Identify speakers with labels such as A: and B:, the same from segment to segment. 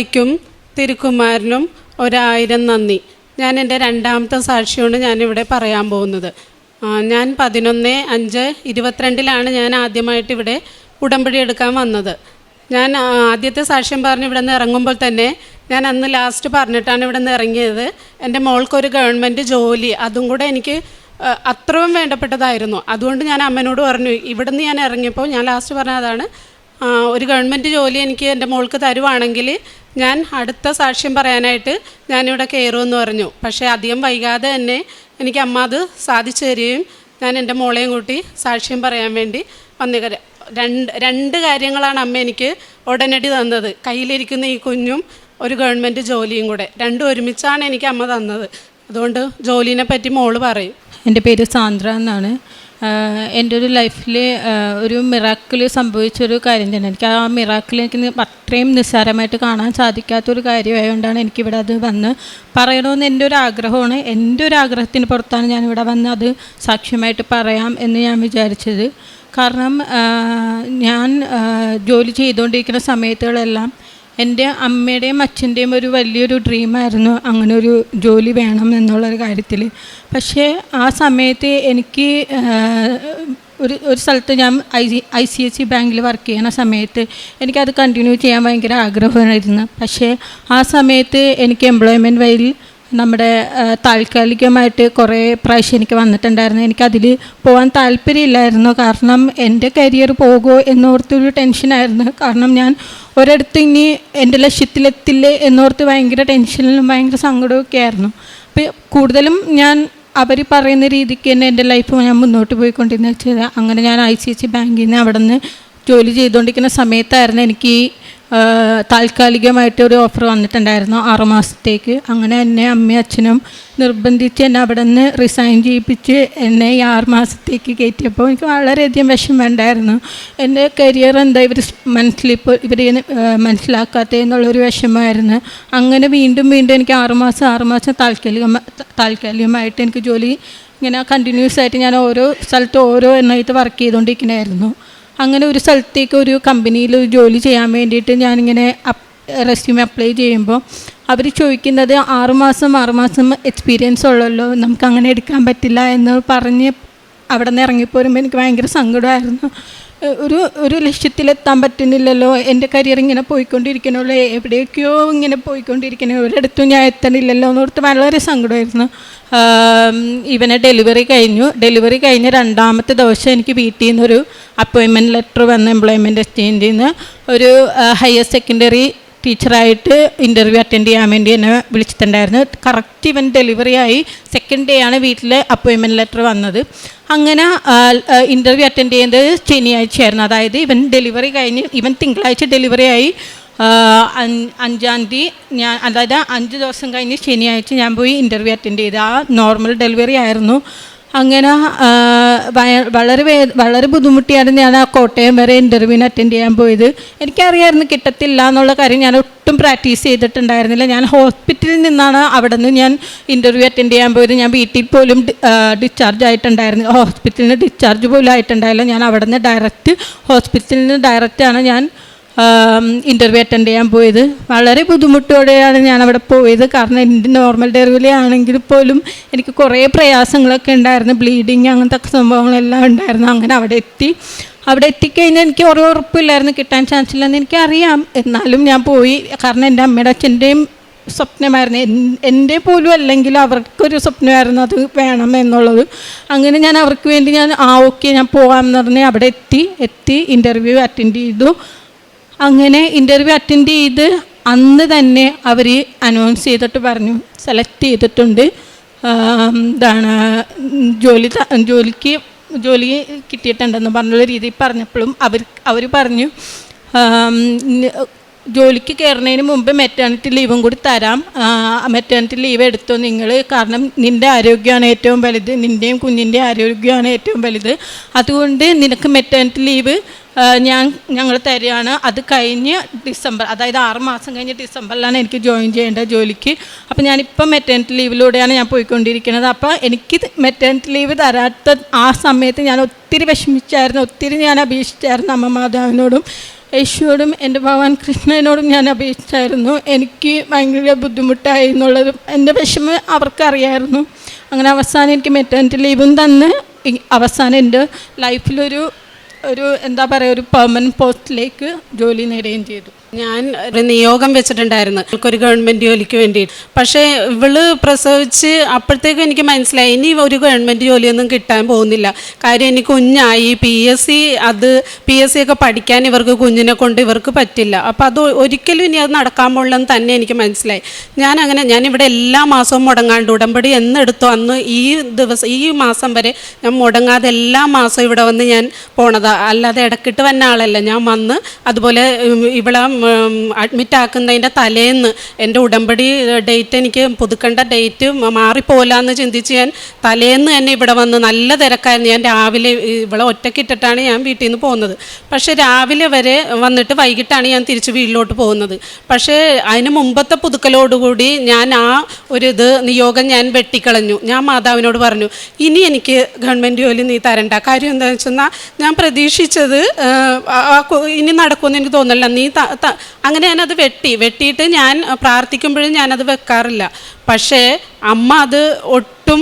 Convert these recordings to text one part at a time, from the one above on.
A: അമ്മയ്ക്കും തിരുക്കുമാരനും ഒരായിരം നന്ദി. ഞാൻ എന്റെ രണ്ടാമത്തെ സാക്ഷിയാണ് ഞാനിവിടെ പറയാൻ പോകുന്നത്. ഞാൻ പതിനൊന്ന് അഞ്ച് ഇരുപത്തിരണ്ടിലാണ് ഞാൻ ആദ്യമായിട്ട് ഇവിടെ ഉടമ്പടി എടുക്കാൻ വന്നത്. ഞാൻ ആദ്യത്തെ സാക്ഷ്യം പറഞ്ഞ് ഇവിടെ നിന്ന് ഇറങ്ങുമ്പോൾ തന്നെ ഞാൻ അന്ന് ലാസ്റ്റ് പറഞ്ഞിട്ടാണ് ഇവിടെ നിന്ന് ഇറങ്ങിയത്. എന്റെ മോൾക്കൊരു ഗവൺമെന്റ് ജോലി അതും കൂടെ എനിക്ക് അത്രയും വേണ്ടപ്പെട്ടതായിരുന്നു. അതുകൊണ്ട് ഞാൻ അമ്മനോട് പറഞ്ഞു ഇവിടുന്ന് ഞാൻ ഇറങ്ങിയപ്പോൾ ഞാൻ ലാസ്റ്റ് പറഞ്ഞതാണ് അതാണ് ഒരു ഗവൺമെന്റ് ജോലി എനിക്ക് എന്റെ മോൾക്ക് തരുവാണെങ്കിൽ ഞാൻ അടുത്ത സാക്ഷ്യം പറയാനായിട്ട് ഞാനിവിടെ കയറുമെന്ന് പറഞ്ഞു. പക്ഷേ അധികം വൈകാതെ തന്നെ എനിക്ക് അമ്മ അത് സാധിച്ചു തരികയും ഞാൻ എന്റെ മോളെയും കൂട്ടി സാക്ഷ്യം പറയാൻ വേണ്ടി വന്നു രണ്ട് രണ്ട് കാര്യങ്ങളാണ് അമ്മ എനിക്ക് ഉടനടി തന്നത്. കയ്യിലിരിക്കുന്ന ഈ കുഞ്ഞും ഒരു ഗവൺമെന്റ് ജോലിയും കൂടെ. രണ്ടും ഒരുമിച്ചാണ് എനിക്ക് അമ്മ തന്നത്. അതുകൊണ്ട് ജോലിനെ പറ്റി മോൾ പറയും.
B: എന്റെ പേര് സാന്ദ്ര എന്നാണ്. എന്റെ ഒരു ലൈഫിൽ ഒരു മിറാക്കിൾ സംഭവിച്ചൊരു കാര്യം തന്നെ. എനിക്ക് ആ മിറാക്കിൾ എനിക്ക് അത്രയും നിസ്സാരമായിട്ട് കാണാൻ സാധിക്കാത്തൊരു കാര്യമായതുകൊണ്ടാണ് എനിക്കിവിടെ അത് വന്ന് പറയണമെന്ന് എന്റെ ഒരു ആഗ്രഹമാണ്. എന്റെ ഒരു ആഗ്രഹത്തിന് പുറത്താണ് ഞാനിവിടെ വന്ന് അത് സാക്ഷ്യമായിട്ട് പറയാം എന്ന് ഞാൻ വിചാരിച്ചത്. കാരണം ഞാൻ ജോലി ചെയ്തുകൊണ്ടിരിക്കുന്ന സമയത്തുകളെല്ലാം എന്റെ അമ്മയുടെയും അച്ഛന്റെയും ഒരു വലിയൊരു ഡ്രീമായിരുന്നു അങ്ങനെ ഒരു ജോലി വേണം എന്നുള്ളൊരു കാര്യത്തിൽ പക്ഷേ ആ സമയത്ത് എനിക്ക് ഒരു ഒരു സ്ഥലത്ത് ഞാൻ I C I C S C ബാങ്കിൽ വർക്ക് ചെയ്യുന്ന സമയത്ത് എനിക്കത് കണ്ടിന്യൂ ചെയ്യാൻ ഭയങ്കര ആഗ്രഹമായിരുന്നു. പക്ഷേ ആ സമയത്ത് എനിക്ക് എംപ്ലോയ്മെന്റ് വഴിയിൽ നമ്മുടെ താൽക്കാലികമായിട്ട് കുറേ പ്രാവശ്യം എനിക്ക് വന്നിട്ടുണ്ടായിരുന്നു. എനിക്കതിൽ പോകാൻ താല്പര്യമില്ലായിരുന്നു. കാരണം എന്റെ കരിയർ പോകുമോ എന്നോർത്തൊരു ടെൻഷനായിരുന്നു കാരണം ഞാൻ ഒരിടത്ത് ഇനി എന്റെ ലക്ഷ്യത്തിലെത്തില്ലേ എന്നോർത്ത് ഭയങ്കര ടെൻഷനിലും ഭയങ്കര സങ്കടമൊക്കെ ആയിരുന്നു. അപ്പോൾ കൂടുതലും ഞാൻ അവർ പറയുന്ന രീതിക്ക് തന്നെ എന്റെ ലൈഫ് ഞാൻ മുന്നോട്ട് പോയിക്കൊണ്ടിരുന്ന വെച്ചാൽ അങ്ങനെ ഞാൻ ഐ സി സി ബാങ്കിൽ നിന്ന് അവിടെ നിന്ന് ജോലി ചെയ്തുകൊണ്ടിരിക്കുന്ന സമയത്തായിരുന്നു എനിക്ക് ഈ താൽക്കാലികമായിട്ട് ഒരു ഓഫർ വന്നിട്ടുണ്ടായിരുന്നു ആറ് മാസത്തേക്ക് അങ്ങനെ എന്നെ അമ്മയും അച്ഛനും നിർബന്ധിച്ച് എന്നെ അവിടെ നിന്ന് റിസൈൻ ചെയ്യിപ്പിച്ച് എന്നെ ഈ ആറ് മാസത്തേക്ക് കയറ്റിയപ്പോൾ എനിക്ക് വളരെയധികം വിഷമം ഉണ്ടായിരുന്നു എന്റെ കരിയർ എന്താ ഇവർ മനസ്സിലിപ്പോൾ ഇവർ മനസ്സിലാക്കാത്ത എന്നുള്ളൊരു വിഷമമായിരുന്നു. അങ്ങനെ വീണ്ടും വീണ്ടും എനിക്ക് ആറുമാസം ആറുമാസം താൽക്കാലിക താൽക്കാലികമായിട്ട് എനിക്ക് ജോലി ഇങ്ങനെ കണ്ടിന്യൂസ് ആയിട്ട് ഞാൻ ഓരോ സ്ഥലത്ത് ഓരോ എണ്ണയിട്ട് വർക്ക് ചെയ്തുകൊണ്ടിരിക്കണമായിരുന്നു അങ്ങനെ ഒരു സ്ഥലത്തേക്ക് ഒരു കമ്പനിയിൽ ജോലി ചെയ്യാൻ വേണ്ടിയിട്ട് ഞാനിങ്ങനെ റെസ്യൂമെ അപ്ലൈ ചെയ്യുമ്പോൾ അവർ ചോദിക്കുന്നത് ആറുമാസം ആറുമാസം എക്സ്പീരിയൻസ് ഉള്ളല്ലോ നമുക്ക് അങ്ങനെ എടുക്കാൻ പറ്റില്ല എന്ന് പറഞ്ഞ് അവിടെ നിന്ന് ഇറങ്ങിപ്പോരുമ്പോൾ എനിക്ക് ഭയങ്കര സങ്കടമായിരുന്നു. ഒരു ഒരു ലക്ഷ്യത്തിലെത്താൻ പറ്റുന്നില്ലല്ലോ എന്റെ കരിയർ ഇങ്ങനെ പോയിക്കൊണ്ടിരിക്കണല്ലോ എവിടേക്കോ ഇങ്ങനെ പോയിക്കൊണ്ടിരിക്കണേ ഒരിടത്തും ഞാൻ എത്തണില്ലല്ലോ എന്നോർത്ത് വളരെ സങ്കടമായിരുന്നു. ഇവനെ ഡെലിവറി കഴിഞ്ഞു. ഡെലിവറി കഴിഞ്ഞ രണ്ടാമത്തെ ദിവസം എനിക്ക് വീട്ടിൽ നിന്നൊരു അപ്പോയിൻമെന്റ് ലെറ്റർ വന്ന് എംപ്ലോയ്മെന്റ് എക്സ്ചേഞ്ചിൽ നിന്ന് ഒരു ഹയർ സെക്കൻഡറി ടീച്ചറായിട്ട് ഇന്റർവ്യൂ അറ്റൻഡ് ചെയ്യാൻ വേണ്ടി എന്നെ വിളിച്ചിട്ടുണ്ടായിരുന്നു. കറക്റ്റ് ഇവൻ ഡെലിവറി ആയി സെക്കൻഡ് ഡേ ആണ് വീട്ടിലെ അപ്പോയിൻമെന്റ് ലെറ്റർ വന്നത്. അങ്ങനെ ഇന്റർവ്യൂ അറ്റൻഡ് ചെയ്യുന്നത് ശനിയാഴ്ചയായിരുന്നു. അതായത് ഇവൻ ഡെലിവറി കഴിഞ്ഞ് ഇവൻ തിങ്കളാഴ്ച ഡെലിവറി ആയി. അഞ്ച്- തീയതി ഞാൻ അതായത് അഞ്ച് ദിവസം കഴിഞ്ഞ് ശനിയാഴ്ച ഞാൻ പോയി ഇന്റർവ്യൂ അറ്റൻഡ് ചെയ്ത്. ആ നോർമൽ ഡെലിവറി ആയിരുന്നു. അങ്ങനെ വളരെ വേ വളരെ ബുദ്ധിമുട്ടിയായിരുന്നു ഞാൻ ആ കോട്ടയം വരെ ഇന്റർവ്യൂവിന് അറ്റൻഡ് ചെയ്യാൻ പോയത്. എനിക്കറിയായിരുന്നു കിട്ടത്തില്ല എന്നുള്ള കാര്യം ഞാൻ ഒട്ടും പ്രാക്ടീസ് ചെയ്തിട്ടുണ്ടായിരുന്നില്ല. ഞാൻ ഹോസ്പിറ്റലിൽ നിന്നാണ് അവിടെ നിന്ന് ഞാൻ ഇന്റർവ്യൂ അറ്റൻഡ് ചെയ്യാൻ പോയത്. ഞാൻ വീട്ടിൽ പോലും ഡിസ്ചാർജ് ആയിട്ടുണ്ടായിരുന്നു. ഹോസ്പിറ്റലിന് ഡിസ്ചാർജ് പോലും ആയിട്ടുണ്ടായില്ല. ഞാൻ അവിടെ നിന്ന് ഡയറക്റ്റ് ഹോസ്പിറ്റലിൽ നിന്ന് ഡയറക്റ്റാണ് ഞാൻ ഇന്റർവ്യൂ അറ്റൻഡ് ചെയ്യാൻ പോയത്. വളരെ ബുദ്ധിമുട്ടോടെയാണ് ഞാൻ അവിടെ പോയത്. കാരണം എന്റെ നോർമൽ ഡെലിവറി ആണെങ്കിൽ പോലും എനിക്ക് കുറേ പ്രയാസങ്ങളൊക്കെ ഉണ്ടായിരുന്നു. ബ്ലീഡിങ് അങ്ങനത്തെ സംഭവങ്ങളെല്ലാം ഉണ്ടായിരുന്നു. അങ്ങനെ അവിടെ എത്തി. അവിടെ എത്തിക്കഴിഞ്ഞാൽ എനിക്ക് ഓരോ ഉറപ്പില്ലായിരുന്നു. കിട്ടാൻ ചാൻസ് ഇല്ലെന്ന് എനിക്കറിയാം. എന്നാലും ഞാൻ പോയി. കാരണം എന്റെ അമ്മയുടെ അച്ഛന്റെയും സ്വപ്നമായിരുന്നു. എന്റെ പോലും അല്ലെങ്കിൽ അവർക്കൊരു സ്വപ്നമായിരുന്നു അത് വേണം എന്നുള്ളത്. അങ്ങനെ ഞാൻ അവർക്ക് വേണ്ടി ഞാൻ ആ ഓക്കെ ഞാൻ പോകാമെന്ന് പറഞ്ഞ് അവിടെ എത്തി. എത്തി ഇന്റർവ്യൂ അറ്റൻഡ് ചെയ്തു. അങ്ങനെ ഇന്റർവ്യൂ അറ്റൻഡ് ചെയ്ത് അന്ന് തന്നെ അവർ അനൗൺസ് ചെയ്തിട്ട് പറഞ്ഞു സെലക്ട് ചെയ്തിട്ടുണ്ട്. എന്താണ് ജോലി ജോലിക്ക് ജോലി കിട്ടിയിട്ടുണ്ടെന്ന് പറഞ്ഞുള്ള രീതിയിൽ പറഞ്ഞപ്പോഴും അവർ അവർ പറഞ്ഞു ജോലിക്ക് കയറുന്നതിന് മുമ്പ് മെറ്റേണിറ്റി ലീവും കൂടി തരാം. മെറ്റേണിറ്റി ലീവ് എടുത്തോ നിങ്ങൾ കാരണം നിന്റെ ആരോഗ്യമാണ് ഏറ്റവും വലുത് നിന്റെയും കുഞ്ഞിന്റെ ആരോഗ്യമാണ് ഏറ്റവും വലുത്. അതുകൊണ്ട് നിനക്ക് മെറ്റേണിറ്റി ലീവ് ഞാൻ ഞങ്ങൾ തരികയാണ് അത് കഴിഞ്ഞ് ഡിസംബർ അതായത് ആറ് മാസം കഴിഞ്ഞ് ഡിസംബറിലാണ് എനിക്ക് ജോയിൻ ചെയ്യേണ്ട ജോലിക്ക്. അപ്പോൾ ഞാനിപ്പം മെറ്റേണിറ്റി ലീവിലൂടെയാണ് ഞാൻ പോയിക്കൊണ്ടിരിക്കുന്നത്. അപ്പോൾ എനിക്ക് മെറ്റേണിറ്റി ലീവ് തരാത്ത ആ സമയത്ത് ഞാൻ ഒത്തിരി വിഷമിച്ചായിരുന്നു. ഒത്തിരി ഞാൻ അപേക്ഷിച്ചായിരുന്നു അമ്മ മാതാവിനോടും യേശുവോടും എന്റെ ഭഗവാൻ കൃഷ്ണനോടും ഞാൻ അപേക്ഷിച്ചായിരുന്നു. എനിക്ക് ഭയങ്കര ബുദ്ധിമുട്ടായി എന്നുള്ളത് എന്റെ വിഷമം അവർക്കറിയായിരുന്നു. അങ്ങനെ അവസാനം എനിക്ക് മെറ്റേണിറ്റി ലീവും തന്ന്. അവസാനം എന്റെ ലൈഫിലൊരു ഒരു എന്താ പറയുക ഒരു പെർമനന്റ് പോസ്റ്റിലേക്ക് ജോലി നേടുകയും ചെയ്തു.
A: ഞാൻ ഒരു നിയോഗം വെച്ചിട്ടുണ്ടായിരുന്നു. ഒരു ഗവൺമെന്റ് ജോലിക്ക് വേണ്ടി പക്ഷേ ഇവൾ പ്രസവിച്ച് അപ്പോഴത്തേക്കും എനിക്ക് മനസ്സിലായി ഇനി ഒരു ഗവൺമെന്റ് ജോലിയൊന്നും കിട്ടാൻ പോകുന്നില്ല. കാര്യം എനിക്ക് കുഞ്ഞായി പി എസ് സി അത് പി എസ് സി ഒക്കെ പഠിക്കാൻ ഇവർക്ക് കുഞ്ഞിനെ കൊണ്ട് ഇവർക്ക് പറ്റില്ല. അപ്പോൾ അത് ഒരിക്കലും ഇനി അത് നടക്കാൻ പോലെന്ന് തന്നെ എനിക്ക് മനസ്സിലായി. ഞാൻ അങ്ങനെ ഞാൻ ഇവിടെ എല്ലാ മാസവും മുടങ്ങാണ്ട് ഉടമ്പടി എന്നെടുത്തു. അന്ന് ഈ ദിവസം ഈ മാസം വരെ ഞാൻ മുടങ്ങാതെ എല്ലാ മാസവും ഇവിടെ വന്ന് ഞാൻ പോണതാ. അല്ലാതെ ഇടക്കിട്ട് വന്ന ആളല്ല. ഞാൻ വന്ന് അതുപോലെ ഇവിടെ അഡ്മിറ്റ് ആക്കുന്നതിന്റെ തലേന്ന് എന്റെ ഉടമ്പടി ഡേറ്റ് എനിക്ക് പുതുക്കേണ്ട ഡേറ്റ് മാറിപ്പോലാന്ന് ചിന്തിച്ച് ഞാൻ തലേന്ന് തന്നെ ഇവിടെ വന്ന് നല്ല തിരക്കായിരുന്നു. ഞാൻ രാവിലെ ഇവിടെ ഒറ്റക്കിട്ടിട്ടാണ് ഞാൻ വീട്ടിൽ നിന്ന് പോകുന്നത്. പക്ഷേ രാവിലെ വരെ വന്നിട്ട് വൈകിട്ടാണ് ഞാൻ തിരിച്ച് വീട്ടിലോട്ട് പോകുന്നത്. പക്ഷേ അതിന് മുമ്പത്തെ പുതുക്കലോടുകൂടി ഞാൻ ആ ഒരു ഇത് നിയോഗം ഞാൻ വെട്ടിക്കളഞ്ഞു. ഞാൻ മാതാവിനോട് പറഞ്ഞു ഇനി എനിക്ക് ഗവൺമെന്റ് ജോലി നീ തരണ്ട. കാര്യം എന്താണെന്ന് വെച്ചെന്നാൽ ഞാൻ പ്രതീക്ഷിച്ചത് ഇനി നടക്കുമെന്ന് എനിക്ക് തോന്നില്ല നീ അങ്ങനെ ഞാനത് വെട്ടി. വെട്ടിയിട്ട് ഞാൻ പ്രാർത്ഥിക്കുമ്പോഴും ഞാനത് വെക്കാറില്ല. പക്ഷേ അമ്മ അത് ഒട്ടും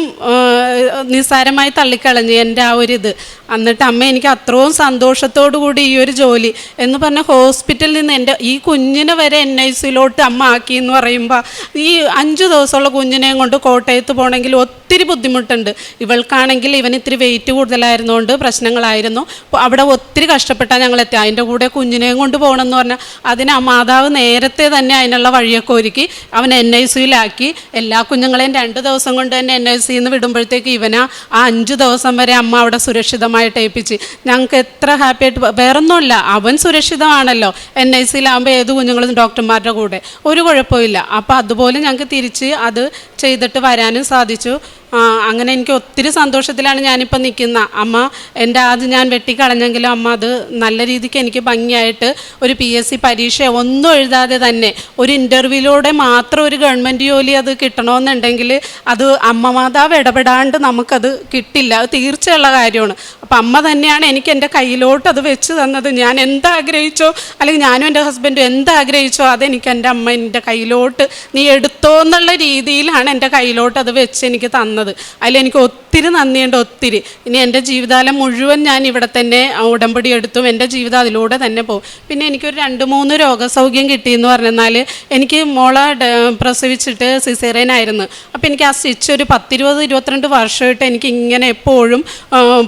A: നിസ്സാരമായി തള്ളിക്കളഞ്ഞു എന്റെ ആ ഒരു ഇത്. എന്നിട്ട് അമ്മ എനിക്ക് അത്രയും സന്തോഷത്തോടു കൂടി ഈ ഒരു ജോലി എന്ന് പറഞ്ഞ ഹോസ്പിറ്റലിൽ നിന്ന് എന്റെ ഈ കുഞ്ഞിനെ വരെ എൻ ഐ സിയിലോട്ട് അമ്മ ആക്കി എന്ന് പറയുമ്പോൾ ഈ അഞ്ച് ദിവസമുള്ള കുഞ്ഞിനെയും കൊണ്ട് കോട്ടയത്ത് പോകണമെങ്കിൽ ഒത്തിരി ബുദ്ധിമുട്ടുണ്ട്. ഇവൾക്കാണെങ്കിൽ ഇവൻ ഇത്തിരി വെയിറ്റ് കൂടുതലായിരുന്നുകൊണ്ട് പ്രശ്നങ്ങളായിരുന്നു. അവിടെ ഒത്തിരി കഷ്ടപ്പെട്ടാൽ ഞങ്ങൾ എത്തി അതിന്റെ കൂടെ കുഞ്ഞിനെയും കൊണ്ട് പോകണമെന്ന് പറഞ്ഞാൽ അതിന് ആ മാതാവ് നേരത്തെ തന്നെ അതിനുള്ള വഴിയൊക്കെ ഒരുക്കി അവൻ എൻ ഐ സിയിലാക്കി എല്ലാ കുഞ്ഞുങ്ങളെയും രണ്ട് ദിവസം കൊണ്ട് തന്നെ എൻ ഐ സിയിൽ നിന്ന് വിടുമ്പോഴത്തേക്ക് ഇവനാ ആ അഞ്ച് ദിവസം വരെ അമ്മ അവിടെ സുരക്ഷിതമായിട്ട് ഏൽപ്പിച്ച്. ഞങ്ങൾക്ക് എത്ര ഹാപ്പി ആയിട്ട് പോ- വേറൊന്നുമില്ല അവൻ സുരക്ഷിതമാണല്ലോ. എൻ ഐ സിയിലാകുമ്പോൾ ഏത് കുഞ്ഞുങ്ങളും ഡോക്ടർമാരുടെ കൂടെ. ഒരു കുഴപ്പമില്ല അപ്പോൾ അതുപോലെ ഞങ്ങൾക്ക് തിരിച്ച് അത് ചെയ്തിട്ട് വരാനും സാധിച്ചു. അങ്ങനെ എനിക്ക് ഒത്തിരി സന്തോഷത്തിലാണ് ഞാനിപ്പോൾ നിൽക്കുന്ന. അമ്മ എന്റെ ആദ്യം ഞാൻ വെട്ടിക്കളഞ്ഞെങ്കിലും അമ്മ അത് നല്ല രീതിക്ക് എനിക്ക് ഭംഗിയായിട്ട് ഒരു പി എസ് സി പരീക്ഷ ഒന്നും എഴുതാതെ തന്നെ ഒരു ഇന്റർവ്യൂവിലൂടെ മാത്രം ഒരു ഗവൺമെന്റ് ജോലി അത് കിട്ടണമെന്നുണ്ടെങ്കിൽ അത് അമ്മ മാതാവ് ഇടപെടാണ്ട് നമുക്കത് കിട്ടില്ല. അത് തീർച്ചയുള്ള കാര്യമാണ്. അപ്പം അമ്മ തന്നെയാണ് എനിക്ക് എന്റെ കയ്യിലോട്ട് അത് വെച്ച് തന്നത്. ഞാൻ എന്താഗ്രഹിച്ചോ അല്ലെങ്കിൽ ഞാനും എന്റെ ഹസ്ബൻഡും എന്താഗ്രഹിച്ചോ അതെനിക്ക് എന്റെ അമ്മ എന്റെ കയ്യിലോട്ട് നീ എടുത്തോ എന്നുള്ള രീതിയിലാണ് എന്റെ കയ്യിലോട്ട് അത് വെച്ച് എനിക്ക് തന്നത്. അതിലെനിക്ക് ഒത്തിരി നന്ദിയുണ്ട് ഒത്തിരി. ഇനി എന്റെ ജീവിതകാലം മുഴുവൻ ഞാൻ ഇവിടെ തന്നെ ഉടമ്പടി എടുത്തും എന്റെ ജീവിതം അതിലൂടെ തന്നെ പോകും. പിന്നെ എനിക്കൊരു രണ്ട് മൂന്ന് രോഗസൗഖ്യം കിട്ടിയെന്ന് പറഞ്ഞാൽ എനിക്ക് മോളെ പ്രസവിച്ചിട്ട് സിസേറിയൻ ആയിരുന്നു അപ്പോൾ എനിക്ക് ആ സ്റ്റിച്ച് ഒരു പത്തിരുപത് ഇരുപത്തിരണ്ട് വർഷമായിട്ട് എനിക്ക് ഇങ്ങനെ എപ്പോഴും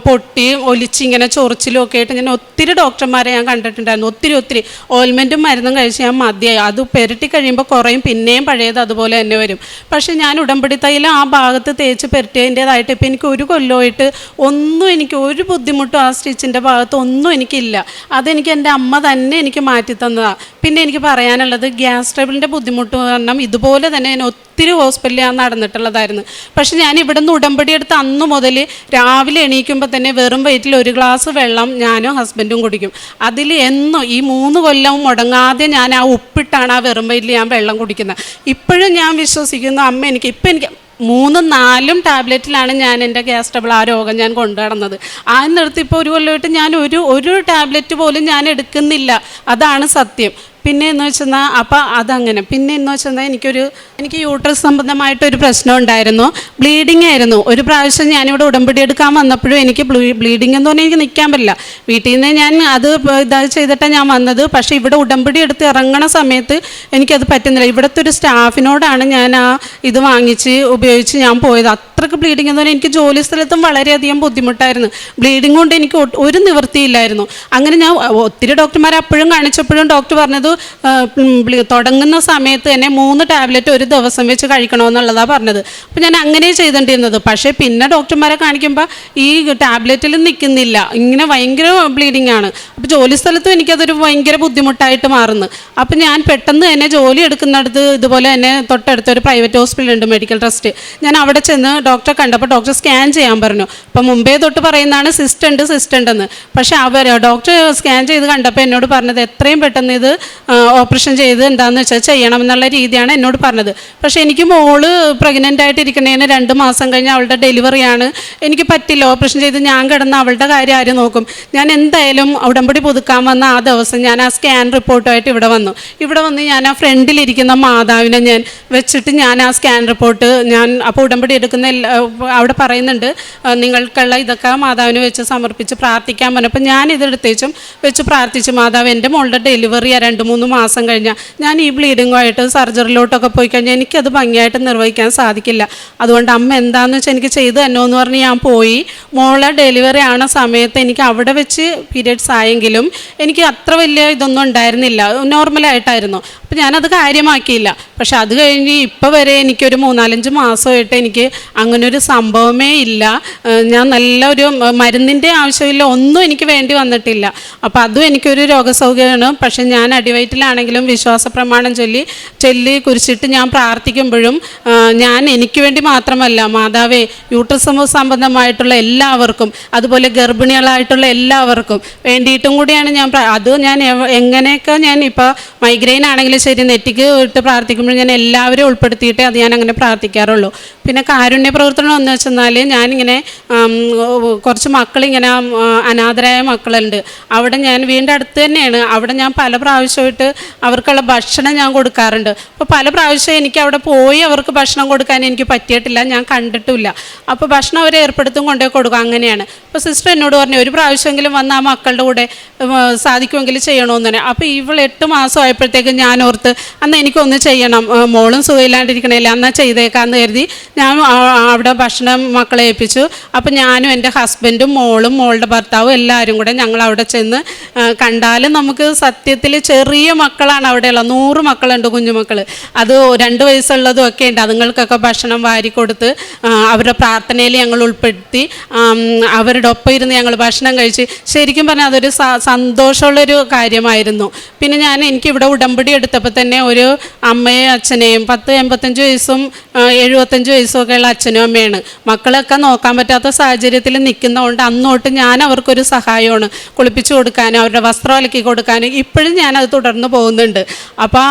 A: പൊട്ടി ഒലിച്ച് ഇങ്ങനെ ചൊറിച്ചിലും ഒക്കെ ആയിട്ട് ഞാൻ ഒത്തിരി ഡോക്ടർമാരെ ഞാൻ കണ്ടിട്ടുണ്ടായിരുന്നു. ഒത്തിരി ഒത്തിരി. ഓയിൽമെന്റും മരുന്നും കഴിച്ച് ഞാൻ മതിയായി. അത് പെരട്ടി കഴിയുമ്പോൾ കുറയും പിന്നെയും പഴയത് അതുപോലെ തന്നെ വരും. പക്ഷേ ഞാൻ ഉടമ്പടി തൈലം ആ ഭാഗത്ത് തേച്ച് പെരട്ടിയതിന്റേതായിട്ട് ഇപ്പം എനിക്ക് ഒരു കൊല്ലമായിട്ട് ഒന്നും എനിക്ക് ഒരു ബുദ്ധിമുട്ടും ആ സ്റ്റിച്ചിന്റെ ഭാഗത്ത് ഒന്നും എനിക്കില്ല. അതെനിക്ക് എന്റെ അമ്മ തന്നെ എനിക്ക് മാറ്റി തന്നതാണ് പിന്നെ എനിക്ക് പറയാനുള്ളത് ഗ്യാസ് ട്രബിളിന്റെ ബുദ്ധിമുട്ട് കാരണം ഇതുപോലെ തന്നെ ഞാൻ ഒത്തിരി ഹോസ്പിറ്റലിൽ ഞാൻ നടന്നിട്ടുള്ളതായിരുന്നു. പക്ഷെ ഞാൻ ഇവിടെ നിന്ന് ഉടമ്പടി എടുത്ത് അന്ന് മുതൽ രാവിലെ എണീക്കുമ്പോൾ തന്നെ വെറും വയറ്റിൽ ഒരു ഗ്ലാസ് വെള്ളം ഞാനും ഹസ്ബൻഡും കുടിക്കും. അതിൽ എന്നും ഈ മൂന്ന് കൊല്ലം മുടങ്ങാതെ ഞാൻ ആ ഉപ്പിട്ടാണ് ആ വെറും വയറ്റിൽ ഞാൻ വെള്ളം കുടിക്കുന്നത്. ഇപ്പോഴും ഞാൻ വിശ്വസിക്കുന്നു അമ്മ എനിക്ക് ഇപ്പം എനിക്ക് മൂന്നും നാലും ടാബ്ലറ്റിലാണ് ഞാൻ എന്റെ ഗ്യാസ് ട്രബിൾ ആ രോഗം ഞാൻ കൊണ്ടുനടന്നത് ആ നിർത്തി ഇപ്പോൾ ഒരു കൊല്ലമായിട്ട് ഞാൻ ഒരു ഒരു ടാബ്ലറ്റ് പോലും ഞാൻ എടുക്കുന്നില്ല. അതാണ് സത്യം. പിന്നെ എന്ന് വെച്ചാൽ അപ്പം അതങ്ങനെ. പിന്നെ എന്ന് വെച്ചാൽ എനിക്കൊരു എനിക്ക് യൂട്രസ് സംബന്ധമായിട്ടൊരു പ്രശ്നം ഉണ്ടായിരുന്നു. ബ്ലീഡിങ് ആയിരുന്നു. ഒരു പ്രാവശ്യം ഞാനിവിടെ ഉടമ്പടി എടുക്കാൻ വന്നപ്പോഴും എനിക്ക് ബ്ലീഡിംഗ് എന്ന് പറഞ്ഞാൽ എനിക്ക് നിൽക്കാൻ പറ്റില്ല. വീട്ടിൽ നിന്ന് ഞാൻ അത് ഇത് ചെയ്തിട്ടാണ് ഞാൻ വന്നത്. പക്ഷേ ഇവിടെ ഉടമ്പടി എടുത്ത് ഇറങ്ങണ സമയത്ത് എനിക്കത് പറ്റുന്നില്ല. ഇവിടുത്തെ ഒരു സ്റ്റാഫിനോടാണ് ഞാൻ ആ ഇത് വാങ്ങിച്ച് ഉപയോഗിച്ച് ഞാൻ പോയത്. അത്രയ്ക്ക് ബ്ലീഡിങ് എന്ന് പറഞ്ഞാൽ എനിക്ക് ജോലി സ്ഥലത്തും വളരെയധികം ബുദ്ധിമുട്ടായിരുന്നു. ബ്ലീഡിങ് കൊണ്ട് എനിക്ക് ഒരു നിവൃത്തിയില്ലായിരുന്നു. അങ്ങനെ ഞാൻ ഒത്തിരി ഡോക്ടർമാരെ അപ്പോഴും കാണിച്ചപ്പോഴും ഡോക്ടർ പറഞ്ഞത് തുടങ്ങുന്ന സമയത്ത് തന്നെ മൂന്ന് ടാബ്ലറ്റ് ഒരു ദിവസം വെച്ച് കഴിക്കണമെന്നുള്ളതാണ് പറഞ്ഞത്. അപ്പോൾ ഞാൻ അങ്ങനെ ചെയ്തിട്ടിരുന്നത് പക്ഷേ പിന്നെ ഡോക്ടർമാരെ കാണിക്കുമ്പോൾ ഈ ടാബ്ലറ്റിൽ നിൽക്കുന്നില്ല ഇങ്ങനെ ഭയങ്കര ബ്ലീഡിങ് ആണ്. അപ്പോൾ ജോലി സ്ഥലത്തും എനിക്കതൊരു ഭയങ്കര ബുദ്ധിമുട്ടായിട്ട് മാറുന്നു. അപ്പോൾ ഞാൻ പെട്ടെന്ന് തന്നെ ജോലി എടുക്കുന്നിടത്ത് ഇതുപോലെ തന്നെ തൊട്ടടുത്തൊരു പ്രൈവറ്റ് ഹോസ്പിറ്റലുണ്ട് മെഡിക്കൽ ട്രസ്റ്റ് ഞാൻ അവിടെ ചെന്ന് ഡോക്ടറെ കണ്ടപ്പോൾ ഡോക്ടർ സ്കാൻ ചെയ്യാൻ പറഞ്ഞു. അപ്പം മുമ്പേ തൊട്ട് പറയുന്നതാണ് സിസ്റ്റ് ഉണ്ട് സിസ്റ്റ് ഉണ്ടെന്ന്. പക്ഷേ അവർ ഡോക്ടർ സ്കാൻ ചെയ്ത് കണ്ടപ്പോൾ എന്നോട് പറഞ്ഞത് എത്രയും പെട്ടെന്ന് ഇത് ഓപ്പറേഷൻ ചെയ്ത് എന്താണെന്ന് വെച്ചാൽ ചെയ്യണം എന്നുള്ള രീതിയാണ് എന്നോട് പറഞ്ഞത്. പക്ഷേ എനിക്ക് മോൾ പ്രഗ്നന്റ് ആയിട്ട് ഇരിക്കണേന് രണ്ട് മാസം കഴിഞ്ഞ് അവളുടെ ഡെലിവറിയാണ് എനിക്ക് പറ്റില്ല ഓപ്പറേഷൻ ചെയ്ത് ഞാൻ കിടന്ന് അവളുടെ കാര്യം ആര് നോക്കും? ഞാൻ എന്തായാലും ഉടമ്പടി പുതുക്കാൻ വന്ന ആ ദിവസം ഞാൻ ആ സ്കാൻ റിപ്പോർട്ടുമായിട്ട് ഇവിടെ വന്നു. ഇവിടെ വന്ന് ഞാൻ ആ ഫ്രണ്ടിലിരിക്കുന്ന മാതാവിനെ ഞാൻ വെച്ചിട്ട് ഞാൻ ആ സ്കാൻ റിപ്പോർട്ട് ഞാൻ അപ്പോൾ ഉടമ്പടി എടുക്കുന്ന അവിടെ പറയുന്നുണ്ട് നിങ്ങൾക്കുള്ള ഇതൊക്കെ മാതാവിന് വെച്ച് സമർപ്പിച്ച് പ്രാർത്ഥിക്കാൻ പറഞ്ഞപ്പോൾ ഞാൻ ഇതെടുത്തേച്ചും വെച്ച് പ്രാർത്ഥിച്ചു മാതാവ് എന്റെ മോളുടെ ഡെലിവറി രണ്ട് മൂന്ന് മാസം കഴിഞ്ഞാൽ ഞാൻ ഈ ബ്ലീഡിങ്ങുമായിട്ട് സർജറിയിലോട്ടൊക്കെ പോയി കഴിഞ്ഞാൽ എനിക്കത് ഭംഗിയായിട്ട് നിർവഹിക്കാൻ സാധിക്കില്ല. അതുകൊണ്ട് അമ്മ എന്താണെന്ന് വെച്ചാൽ എനിക്ക് ചെയ്തു തന്നോ എന്ന് പറഞ്ഞ് ഞാൻ പോയി. മോളെ ഡെലിവറി ആണ സമയത്ത് എനിക്ക് അവിടെ വെച്ച് പീരിയഡ്സ് ആയെങ്കിലും എനിക്ക് അത്ര വലിയ ഇതൊന്നും ഉണ്ടായിരുന്നില്ല. നോർമലായിട്ടായിരുന്നു. അപ്പോൾ ഞാനത് കാര്യമാക്കിയില്ല. പക്ഷെ അത് കഴിഞ്ഞ് ഇപ്പോൾ വരെ എനിക്കൊരു മൂന്നാലഞ്ച് മാസമായിട്ട് എനിക്ക് അങ്ങനൊരു സംഭവമേ ഇല്ല. ഞാൻ നല്ല ഒരു മരുന്നിന്റെ ആവശ്യമില്ല. ഒന്നും എനിക്ക് വേണ്ടി വന്നിട്ടില്ല. അപ്പോൾ അതും എനിക്കൊരു രോഗസൗകര്യമാണ് പക്ഷെ ഞാൻ അടിവയറ്റിലാണെങ്കിലും വിശ്വാസ പ്രമാണം ചൊല്ലി ചൊല്ലി കുറിച്ചിട്ട് ഞാൻ പ്രാർത്ഥിക്കുമ്പോഴും ഞാൻ എനിക്ക് വേണ്ടി മാത്രമല്ല മാതാവേ യൂട്രസമ സംബന്ധമായിട്ടുള്ള എല്ലാവർക്കും അതുപോലെ ഗർഭിണികളായിട്ടുള്ള എല്ലാവർക്കും വേണ്ടിയിട്ടും കൂടിയാണ് ഞാൻ അത് ഞാൻ എങ്ങനെയൊക്കെ ഞാൻ ഇപ്പോൾ മൈഗ്രെയിൻ ആണെങ്കിലും ശരി നെറ്റിക്ക് ഇട്ട് പ്രാർത്ഥിക്കുമ്പോൾ ഞാൻ എല്ലാവരും ഉൾപ്പെടുത്തിയിട്ടേ അത് ഞാൻ അങ്ങനെ പ്രാർത്ഥിക്കാറുള്ളൂ. പിന്നെ കാരുണ്യ പ്രവർത്തനം എന്ന് വെച്ചെന്നാൽ ഞാനിങ്ങനെ കുറച്ച് മക്കളിങ്ങനെ അനാഥരായ മക്കളുണ്ട്. അവിടെ ഞാൻ വീടിന്റെ അടുത്ത് തന്നെയാണ്. അവിടെ ഞാൻ പല പ്രാവശ്യമായിട്ട് അവർക്കുള്ള ഭക്ഷണം ഞാൻ കൊടുക്കാറുണ്ട്. അപ്പോൾ പല പ്രാവശ്യം എനിക്ക് അവിടെ പോയി അവർക്ക് ഭക്ഷണം കൊടുക്കാൻ എനിക്ക് പറ്റിയിട്ടില്ല. ഞാൻ കണ്ടിട്ടില്ല. അപ്പോൾ ഭക്ഷണം അവർ ഏർപ്പെടുത്തും കൊണ്ടുപോയി കൊടുക്കും. അങ്ങനെയാണ്. അപ്പോൾ സിസ്റ്റർ എന്നോട് പറഞ്ഞു ഒരു പ്രാവശ്യമെങ്കിലും വന്ന് ആ മക്കളുടെ കൂടെ സാധിക്കുമെങ്കിൽ ചെയ്യണമെന്ന് തന്നെ അപ്പോൾ ഇവൾ എട്ട് മാസം ആയപ്പോഴത്തേക്കും ഞാൻ ഓർത്ത് അന്ന് എനിക്കൊന്ന് ചെയ്യണം. മോളും സുഖമില്ലാണ്ടിരിക്കണേല എന്നാൽ ചെയ്തേക്കാന്ന് കരുതി ഞാൻ അവിടെ ഭക്ഷണം മക്കളെ ഏൽപ്പിച്ചു. അപ്പം ഞാനും എന്റെ ഹസ്ബൻഡും മോളും മോളുടെ ഭർത്താവും എല്ലാവരും കൂടെ ഞങ്ങൾ അവിടെ ചെന്ന് കണ്ടാലും നമുക്ക് സത്യത്തിൽ ചെറിയ മക്കളാണ് അവിടെയുള്ള. നൂറ് മക്കളുണ്ട് കുഞ്ഞുമക്കൾ അത് രണ്ട് വയസ്സുള്ളതും ഒക്കെ ഉണ്ട്. അതുങ്ങൾക്കൊക്കെ ഭക്ഷണം വാരി കൊടുത്ത് അവരുടെ പ്രാർത്ഥനയിൽ ഞങ്ങൾ ഉൾപ്പെടുത്തി അവരുടെ ഒപ്പം ഇരുന്ന് ഞങ്ങൾ ഭക്ഷണം കഴിച്ച്. ശരിക്കും പറഞ്ഞാൽ അതൊരു സന്തോഷമുള്ളൊരു കാര്യമായിരുന്നു. പിന്നെ ഞാൻ എനിക്ക് ഇവിടെ ഉടമ്പടി എടുത്തപ്പോൾ തന്നെ ഒരു അമ്മയും അച്ഛനെയും പത്ത് എൺപത്തഞ്ച് വയസ്സും എഴുപത്തഞ്ച് ഒക്കെ ഉള്ള അച്ഛനും അമ്മയാണ്. മക്കളൊക്കെ നോക്കാൻ പറ്റാത്ത സാഹചര്യത്തിൽ നിൽക്കുന്നതുകൊണ്ട് അന്നോട്ട് ഞാൻ അവർക്കൊരു സഹായമാണ്. കുളിപ്പിച്ചു കൊടുക്കാനും അവരുടെ വസ്ത്രം അലക്കി കൊടുക്കാനും ഇപ്പോഴും ഞാനത് തുടർന്ന് പോകുന്നുണ്ട്. അപ്പോൾ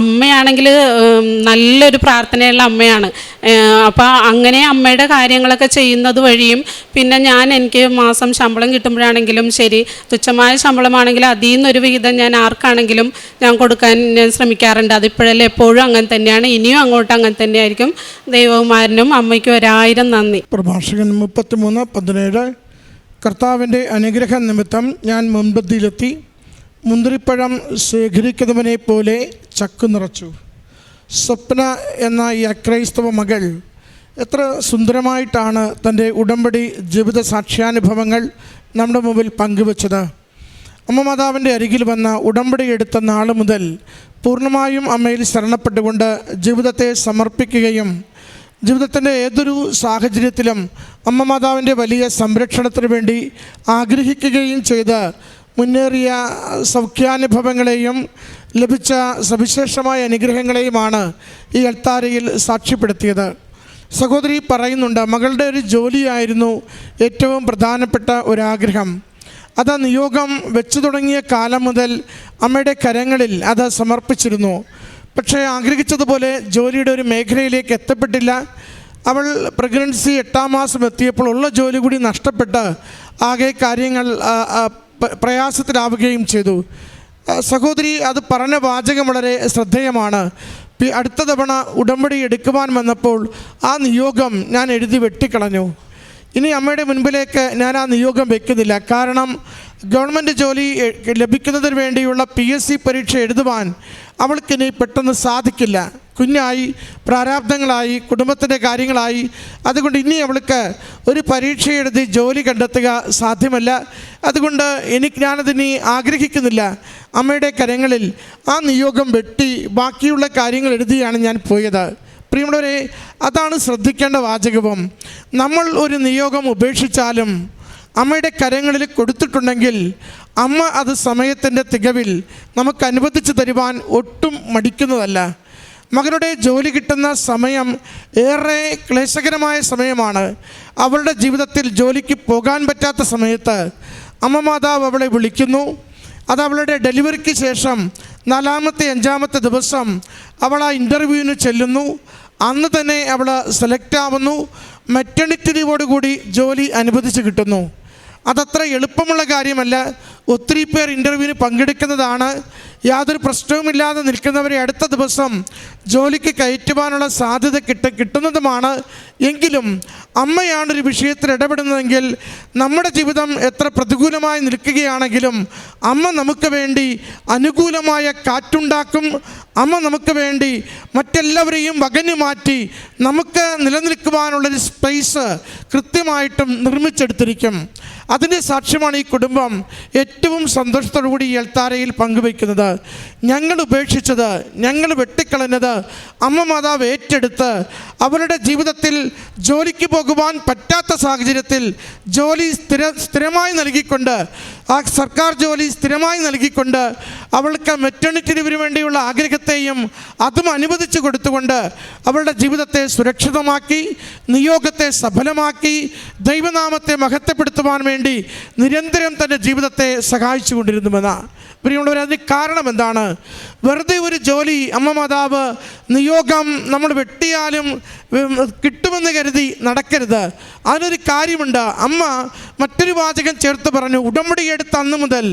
A: അമ്മയാണെങ്കിൽ നല്ലൊരു പ്രാർത്ഥനയുള്ള അമ്മയാണ്. അപ്പോൾ അങ്ങനെ അമ്മയുടെ കാര്യങ്ങളൊക്കെ ചെയ്യുന്നത് വഴിയും പിന്നെ ഞാൻ എനിക്ക് മാസം ശമ്പളം കിട്ടുമ്പോഴാണെങ്കിലും ശരി തുച്ഛമായ ശമ്പളമാണെങ്കിലും അതിൽ നിന്നൊരു വിഹിതം ഞാൻ ആർക്കാണെങ്കിലും ഞാൻ കൊടുക്കാൻ ഞാൻ ശ്രമിക്കാറുണ്ട്. അതിപ്പോഴല്ലേ എപ്പോഴും അങ്ങനെ തന്നെയാണ്. ഇനിയും അങ്ങോട്ട് അങ്ങനെ തന്നെയായിരിക്കും. ദൈവകുമാരനും അമ്മയ്ക്കും ഒരായിരം നന്ദി.
C: പ്രഭാഷകൻ മുപ്പത്തിമൂന്ന് പതിനേഴ്. കർത്താവിന്റെ അനുഗ്രഹ നിമിത്തം ഞാൻ മുൻപന്തിയിലെത്തി. മുന്തിരിപ്പഴം ശേഖരിക്കുന്നവനെ പോലെ ചക്കു നിറച്ചു. സ്വപ്ന എന്ന ഈ അക്രൈസ്തവ മകൾ എത്ര സുന്ദരമായിട്ടാണ് തന്റെ ഉടമ്പടി ജീവിത സാക്ഷ്യാനുഭവങ്ങൾ നമ്മുടെ മുമ്പിൽ പങ്കുവച്ചത്. അമ്മ മാതാവിന്റെ അരികിൽ വന്ന ഉടമ്പടി എടുത്ത നാൾ മുതൽ പൂർണമായും അമ്മയിൽ ശരണപ്പെട്ടുകൊണ്ട് ജീവിതത്തെ സമർപ്പിക്കുകയും ജീവിതത്തിന്റെ ഏതൊരു സാഹചര്യത്തിലും അമ്മ മാതാവിന്റെ വലിയ സംരക്ഷണത്തിന് വേണ്ടി ആഗ്രഹിക്കുകയും ചെയ്ത് മുന്നേറിയ സൗഖ്യാനുഭവങ്ങളെയും ലഭിച്ച സവിശേഷമായ അനുഗ്രഹങ്ങളെയുമാണ് ഈ അൽത്താരയിൽ സാക്ഷ്യപ്പെടുത്തിയത്. സഹോദരി പറയുന്നുണ്ട് മകളുടെ ഒരു ജോലിയായിരുന്നു ഏറ്റവും പ്രധാനപ്പെട്ട ഒരാഗ്രഹം. അത് നിയോഗം വെച്ചു തുടങ്ങിയ കാലം മുതൽ അമ്മയുടെ കരങ്ങളിൽ അത് സമർപ്പിച്ചിരുന്നു. പക്ഷേ ആഗ്രഹിച്ചതുപോലെ ജോലിയുടെ ഒരു മേഖലയിലേക്ക് എത്തപ്പെട്ടില്ല. അവൾ പ്രഗ്നൻസി എട്ടാം മാസം എത്തിയപ്പോൾ ഉള്ള ജോലി കൂടി നഷ്ടപ്പെട്ട് ആകെ കാര്യങ്ങൾ പ്രയാസത്തിലാവുകയും ചെയ്തു. സഹോദരി അത് പറഞ്ഞ വാചകം വളരെ ശ്രദ്ധേയമാണ്. അടുത്ത തവണ ഉടമ്പടി എടുക്കുവാൻ വന്നപ്പോൾ ആ നിയോഗം ഞാൻ എഴുതി വെട്ടിക്കളഞ്ഞു. ഇനി അമ്മയുടെ മുൻപിലേക്ക് ഞാൻ ആ നിയോഗം വെക്കുന്നില്ല. കാരണം ഗവൺമെന്റ് ജോലി ലഭിക്കുന്നതിന് വേണ്ടിയുള്ള പി എസ് സി പരീക്ഷ എഴുതുവാൻ അവൾക്കിനി പെട്ടെന്ന് സാധിക്കില്ല. കുഞ്ഞായി പ്രാരാബ്ദങ്ങളായി കുടുംബത്തിന്റെ കാര്യങ്ങളായി. അതുകൊണ്ട് ഇനി അവൾക്ക് ഒരു പരീക്ഷ എഴുതി ജോലി കണ്ടെത്തുക സാധ്യമല്ല. അതുകൊണ്ട് എനിക്ക് ഞാനതിനി ആഗ്രഹിക്കുന്നില്ല. അമ്മയുടെ കരങ്ങളിൽ ആ നിയോഗം വെട്ടി ബാക്കിയുള്ള കാര്യങ്ങൾ എഴുതിയാണ് ഞാൻ പോയത്. പ്രിയമുള്ളവരെ അതാണ് ശ്രദ്ധിക്കേണ്ട വാചകവും. നമ്മൾ ഒരു നിയോഗം ഉപേക്ഷിച്ചാലും അമ്മയുടെ കരങ്ങളിൽ കൊടുത്തിട്ടുണ്ടെങ്കിൽ അമ്മ അത് സമയത്തിന്റെ തികവിൽ നമുക്ക് അനുവദിച്ചു തരുവാൻ ഒട്ടും മടിക്കുന്നതല്ല. മകനുടെ ജോലി കിട്ടുന്ന സമയം ഏറെ ക്ലേശകരമായ സമയമാണ്. അവളുടെ ജീവിതത്തിൽ ജോലിക്ക് പോകാൻ പറ്റാത്ത സമയത്ത് അമ്മ മാതാവ് അവളെ വിളിക്കുന്നു. അത് അവളുടെ ഡെലിവറിക്ക് ശേഷം നാലാമത്തെ അഞ്ചാമത്തെ ദിവസം അവൾ ആ ഇന്റർവ്യൂവിന് ചെല്ലുന്നു. അന്ന് തന്നെ അവൾ സെലക്ട് ആവുന്നു. മെറ്റണിറ്റി ലീവോടുകൂടി ജോലി അനുവദിച്ച് കിട്ടുന്നു. അതത്ര എളുപ്പമുള്ള കാര്യമല്ല. ഒത്തിരി പേർ ഇന്റർവ്യൂവിന് പങ്കെടുക്കുന്നതാണ്. യാതൊരു പ്രശ്നവുമില്ലാതെ നിൽക്കുന്നവരെ അടുത്ത ദിവസം ജോലിക്ക് കയറ്റുവാനുള്ള സാധ്യത കിട്ട കിട്ടുന്നതുമാണ്. എങ്കിലും അമ്മയാണ് ഒരു വിഷയത്തിൽ ഇടപെടുന്നതെങ്കിൽ നമ്മുടെ ജീവിതം എത്ര പ്രതികൂലമായി നിൽക്കുകയാണെങ്കിലും അമ്മ നമുക്ക് വേണ്ടി അനുകൂലമായ കാറ്റുണ്ടാക്കും. അമ്മ നമുക്ക് വേണ്ടി മറ്റെല്ലാവരെയും വകഞ്ഞു മാറ്റി നമുക്ക് നിലനിൽക്കുവാനുള്ളൊരു സ്പേസ് കൃത്യമായിട്ടും നിർമ്മിച്ചെടുത്തിരിക്കും. അതിന്റെ സാക്ഷ്യമാണ് ഈ കുടുംബം ഏറ്റവും സന്തോഷത്തോടു കൂടി ഈ എൽത്താരയിൽ പങ്കുവയ്ക്കുന്നത്. ഞങ്ങൾ ഉപേക്ഷിച്ചത് ഞങ്ങൾ വെട്ടിക്കളഞ്ഞത് അമ്മ മാതാവ് ഏറ്റെടുത്ത് അവരുടെ ജീവിതത്തിൽ ജോലിക്ക് പോകുവാൻ പറ്റാത്ത സാഹചര്യത്തിൽ ജോലി സ്ഥിര സ്ഥിരമായി നൽകിക്കൊണ്ട് ആ സർക്കാർ ജോലി സ്ഥിരമായി നൽകിക്കൊണ്ട് അവൾക്ക് മെറ്റേണിറ്റി ലീവിന് വേണ്ടിയുള്ള ആഗ്രഹത്തെയും അതും അനുവദിച്ചു കൊടുത്തുകൊണ്ട് അവളുടെ ജീവിതത്തെ സുരക്ഷിതമാക്കി നിയോഗത്തെ സഫലമാക്കി ദൈവനാമത്തെ മഹത്വപ്പെടുത്തുവാൻ വേണ്ടി നിരന്തരം തന്റെ ജീവിതത്തെ സഹായിച്ചു കൊണ്ടിരുന്നുവെന്നാണ് പ്രിയമുള്ളവർ അതിന് കാരണം എന്താണ്? വെറുതെ ഒരു ജോലി അമ്മ മാതാവ് നിയോഗം നമ്മൾ വെട്ടിയാലും കിട്ടുമെന്ന് കരുതി നടക്കരുത്. അതിനൊരു കാര്യമുണ്ട്. അമ്മ മറ്റൊരു വാചകം ചേർത്ത് പറഞ്ഞു ഉടമ്പടി എടുത്ത അന്ന് മുതൽ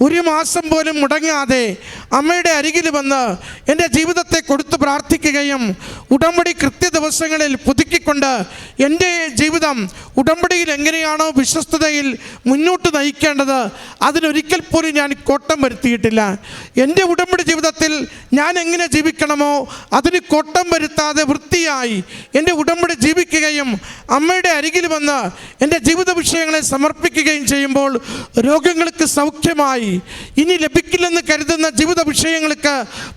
C: ഒരു മാസം പോലും മുടങ്ങാതെ അമ്മയുടെ അരികിൽ വന്ന് എന്റെ ജീവിതത്തെ കൊടുത്തു പ്രാർത്ഥിക്കുകയും ഉടമ്പടി കൃത്യ ദിവസങ്ങളിൽ പുതുക്കിക്കൊണ്ട് എന്റെ ജീവിതം ഉടമ്പടിയിൽ എങ്ങനെയാണോ വിശ്വസ്തതയിൽ മുന്നോട്ട് നയിക്കേണ്ടത് അതിനൊരിക്കൽ പോലും ഞാൻ കോട്ടം വരുത്തിയിട്ടില്ല. എന്റെ ഉടമ്പടി ജീവിതത്തിൽ ഞാൻ എങ്ങനെ ജീവിക്കണമോ അതിന് കോട്ടം വരുത്താതെ വൃത്തിയായി എന്റെ ഉടമ്പടി ജീവിക്കുകയും അമ്മയുടെ അരികിൽ വന്ന് എന്റെ ജീവിത വിഷയങ്ങളെ സമർപ്പിക്കുകയും ചെയ്യുമ്പോൾ രോഗങ്ങൾക്ക് സൗഖ്യമായി ഇനി ലഭിക്കില്ലെന്ന് കരുതുന്ന ജീവിത വിഷയങ്ങൾക്ക്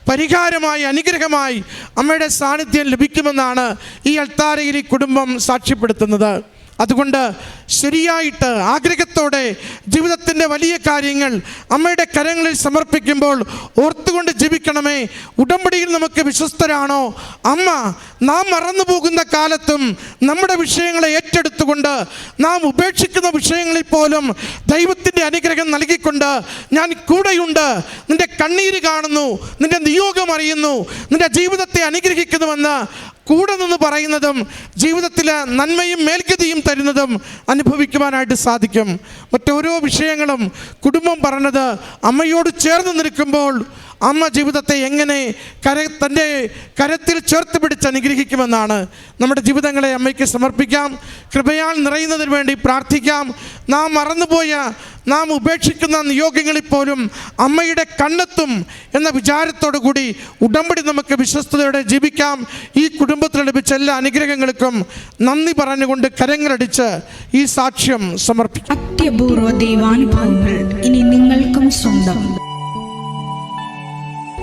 C: പരിഹാരമായി അനുഗ്രഹമായി അമ്മയുടെ സാന്നിധ്യം ലഭിക്കുമെന്നാണ് ഈ അൾത്താരയിൽ കുടുംബം സാക്ഷ്യപ്പെടുത്തുന്നത്. അതുകൊണ്ട് ശരിയായിട്ട് ആഗ്രഹത്തോടെ ജീവിതത്തിന്റെ വലിയ കാര്യങ്ങൾ അമ്മയുടെ കരങ്ങളിൽ സമർപ്പിക്കുമ്പോൾ ഓർത്തുകൊണ്ട് ജീവിക്കണമേ. ഉടമ്പടിയിൽ നമുക്ക് വിശ്വസ്തരാണോ? അമ്മ നാം മറന്നു പോകുന്ന കാലത്തും നമ്മുടെ വിഷയങ്ങളെ ഏറ്റെടുത്തുകൊണ്ട് നാം ഉപേക്ഷിക്കുന്ന വിഷയങ്ങളിൽ പോലും ദൈവത്തിന്റെ അനുഗ്രഹം നൽകിക്കൊണ്ട് ഞാൻ കൂടെയുണ്ട്. നിന്റെ കണ്ണീര് കാണുന്നു. നിന്റെ നിയോഗം അറിയുന്നു. നിന്റെ ജീവിതത്തെ അനുഗ്രഹിക്കുന്നുവെന്ന് കൂടെ നിന്ന് പറയുന്നതും ജീവിതത്തിൽ നന്മയും മേൽഗതിയും തരുന്നതും അനുഭവിക്കുവാനായിട്ട് സാധിക്കും. മറ്റോരോ വിഷയങ്ങളും കുടുംബം പറഞ്ഞത് അമ്മയോട് ചേർന്ന് നിൽക്കുമ്പോൾ അമ്മ ജീവിതത്തെ എങ്ങനെ കര തന്റെ കരത്തിൽ ചേർത്ത് പിടിച്ച് അനുഗ്രഹിക്കുമെന്നാണ് നമ്മുടെ ജീവിതങ്ങളെ അമ്മയ്ക്ക് സമർപ്പിക്കാം. കൃപയാൽ നിറയുന്നതിന് വേണ്ടി പ്രാർത്ഥിക്കാം. നാം മറന്നുപോയ നാം ഉപേക്ഷിക്കുന്ന നിയോഗങ്ങളിൽ പോലും അമ്മയുടെ കണ്ണെത്തും എന്ന വിചാരത്തോടു കൂടി ഉടമ്പടി നമുക്ക് വിശ്വസ്തയോടെ ജീവിക്കാം. ഈ കുടുംബത്തിൽ ലഭിച്ച എല്ലാ അനുഗ്രഹങ്ങൾക്കും നന്ദി പറഞ്ഞുകൊണ്ട് കരങ്ങളടിച്ച് ഈ സാക്ഷ്യം സമർപ്പിക്കും.
D: അത്യപൂർവ ദൈവാനുഭവങ്ങൾ ഇനി നിങ്ങൾക്കും സ്വന്തം.